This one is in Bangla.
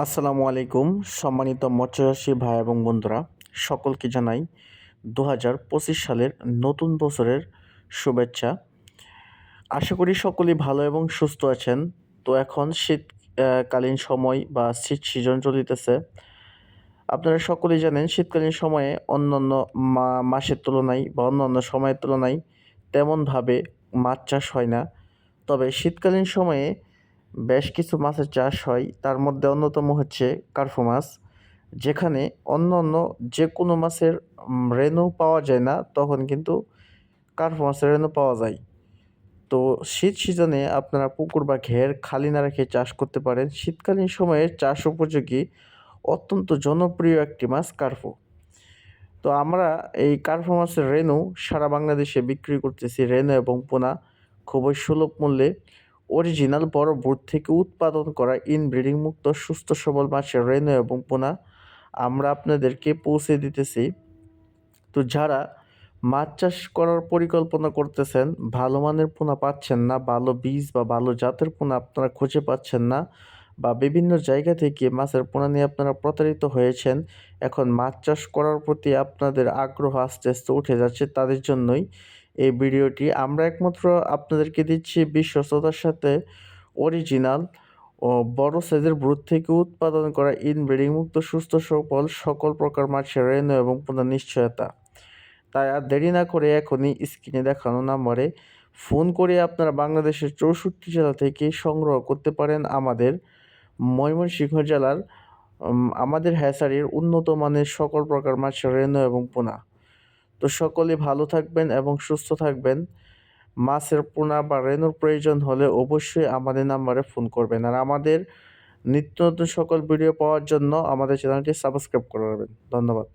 আসসালামু আলাইকুম, সম্মানিত মৎস্যচাষী ভাই এবং বন্ধুরা, সকলকে জানাই দু হাজার পঁচিশ সালের নতুন বছরের শুভেচ্ছা। আশা করি সকলেই ভালো এবং সুস্থ আছেন। তো এখন শীতকালীন সময় বা শীত সিজন চলিতেছে। আপনারা সকলেই জানেন শীতকালীন সময়ে অন্যান্য মাসের তুলনায় বা অন্যান্য সময়ের তুলনায় তেমনভাবে মাছ চাষ হয় না। তবে শীতকালীন সময়ে বেশ কিছু মাছের চাষ হয়। তার মধ্যে অন্যতম হচ্ছে কার্ফু মাছ। যেখানে অন্য অন্য যে কোনো মাছের রেণু পাওয়া যায় না, তখন কিন্তু কার্ফু মাছের রেণু পাওয়া যায়। তো শীত সিজনে আপনারা পুকুর বা ঘের খালি না রেখে চাষ করতে পারেন। শীতকালীন সময়ে চাষ উপযোগী, অত্যন্ত জনপ্রিয় একটি মাছ কার্ফু। তো আমরা এই কার্ফু মাছের রেণু সারা বাংলাদেশে বিক্রি করতেছি। রেণু এবং পোনা খুবই সুলভ মূল্যে। অরিজিনাল বড় বুট থেকে উৎপাদন করা ইনব্রিডিং মুক্ত, সুস্থ, সবল মাছের রেণু এবং পোনা আমরা আপনাদেরকে পৌঁছে দিতেছি। তো যারা মাছ চাষ করার পরিকল্পনা করতেছেন, ভালো মানের পোনা পাচ্ছেন না, ভালো বীজ বা ভালো জাতের পোনা আপনারা খুঁজে পাচ্ছেন না বা বিভিন্ন জায়গা থেকে মাছের পোনা নিয়ে আপনারা প্রতারিত হয়েছেন, এখন মাছ চাষ করার প্রতি আপনাদের আগ্রহ আস্তে আস্তে উঠে যাচ্ছে, তাদের জন্যই এই ভিডিওটি। আমরা একমাত্র আপনাদেরকে দিচ্ছি বিশ্বস্ততার সাথে অরিজিনাল ও বড় সাইজের ব্রুদ থেকে উৎপাদন করা ইনব্রিডিং মুক্ত, সুস্থ সবল সকল প্রকার মাছের রেণু এবং পুনঃ নিশ্চয়তা। তাই আর দেরি না করে এখনই স্ক্রিনে দেখানো নাম্বারে ফোন করে আপনারা বাংলাদেশের চৌষট্টি জেলা থেকে সংগ্রহ করতে পারেন আমাদের ময়মনসিংহ জেলার আমাদের হ্যাসারির উন্নত মানের সকল প্রকার মাছের রেণু এবং পোনা। তো সকলে ভালো থাকবেন এবং সুস্থ থাকবেন। মাছের পোনা বা রেনুর প্রয়োজন হলে অবশ্যই আমাদের নাম্বারে ফোন করবেন। আর আমাদের নিত্য নতুন সকল ভিডিও পাওয়ার জন্য আমাদের চ্যানেলটি সাবস্ক্রাইব করে রাখবেন। ধন্যবাদ।